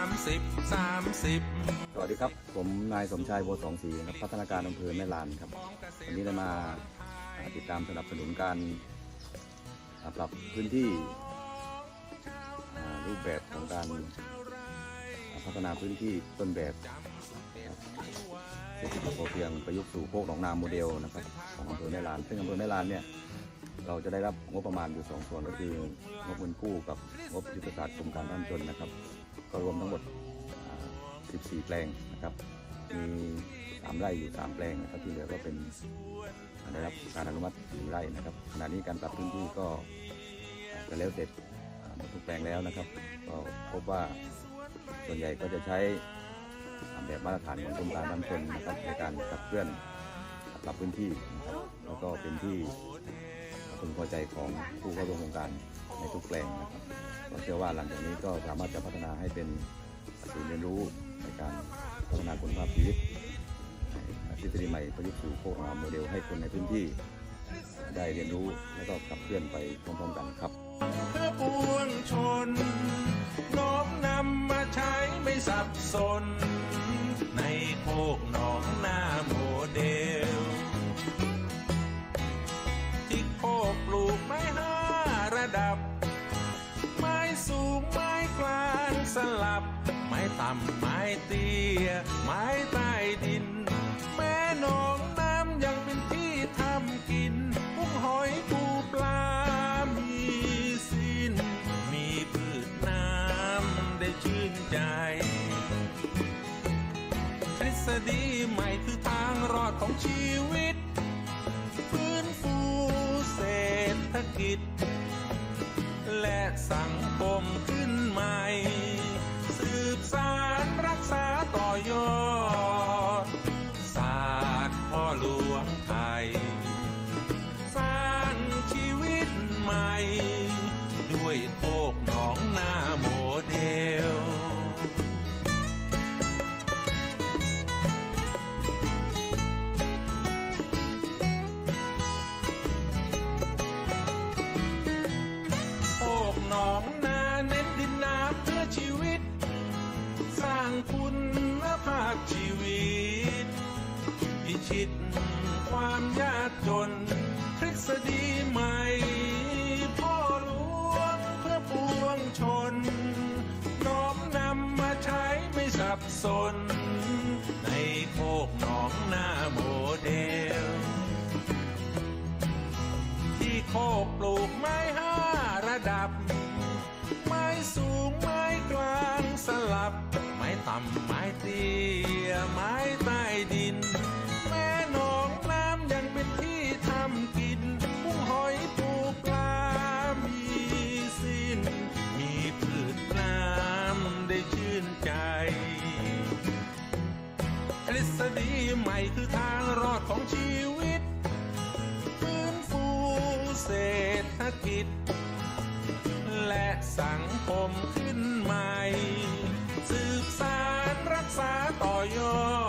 สิบสามสิบสามสิบสวัสดีครับ ผมนายสมชายบัวสองศรีครับพัฒนาการอำเภอแม่ลานครับ วันนี้ได้มาติดตามสนับสนุนการปรับพื้นที่รูปแบบของการพัฒนาพื้นที่ต้นแบบเศรษฐกิจพอเพียงประยุกต์สู่โคกหนองนาโมเดลนะครับของอำเภอแม่ลาน ซึ่งอำเภอแม่ลานเนี่ย เราจะได้รับงบประมาณอยู่สองส่วนก็คืองบเงินกู้กับงบยุทธศาสตร์กรมการบ้านจนนะครับ ก็รวมทั้งหมด 14 แปลงนะครับ มี3ไร่อยู่ 3 แปลงนะครับที่เหลือก็เป็นได้รับการอนุมัติหนึ่งไร่นะครับ ขณะนี้การปรับพื้นที่ก็จะแล้วเสร็จหมดทุกแปลงแล้วนะครับ ก็พบว่าส่วนใหญ่ก็จะใช้แบบมาตรฐานของกรมการน้ำชนนะครับในการขับเคลื่อนปรับพื้นที่นะครับแล้วก็เป็นที่ พึงพอใจของผู้เข้าร่วมโครงการในทุกแปลงนะครับก็เชื่อว่าหลังจากนี้ก็สามารถจะพัฒนาให้เป็นศูนย์เรียนรู้ในการพัฒนาคุณภาพชีวิตทฤษฎีใหม่ประยุกต์สู่โคกงามโมเดลให้คนในพื้นที่ ได้เรียนรู้และก็ขับเคลื่อนไปพร้อมๆกันครับเพื่อปวงชนน้อมนำมาใช้ไม่สับสน สลับ ไม้ต่ำไม้เตี้ย ไม้ใต้ดิน แม่หนองน้ำยังเป็นที่ทำกินกุ้งหอยปูปลา มีสิ้น มีพืชน้ำได้ชื่นใจทฤษฎีใหม่คือทางรอดของชีวิต ฟื้นฟูเศรษฐกิจ และสัง คุณภาพชีวิต พิชิตความยากจนทฤษฎีใหม่ พ่อหลวงเพื่อปวงชน น้อมนำมาใช้ไม่สับสนใน ต่ำไม้เตี้ยไม้ใต้ดิน แม่หนองน้ำยังเป็นที่ทำกินกุ้งหอยปูปลา มีสิ้น มีพืชน้ำได้ชื่นใจทฤษฎีใหม่คือทางรอดของชีวิตฟื้นฟูเศรษฐกิจ และสังคมขึ้นา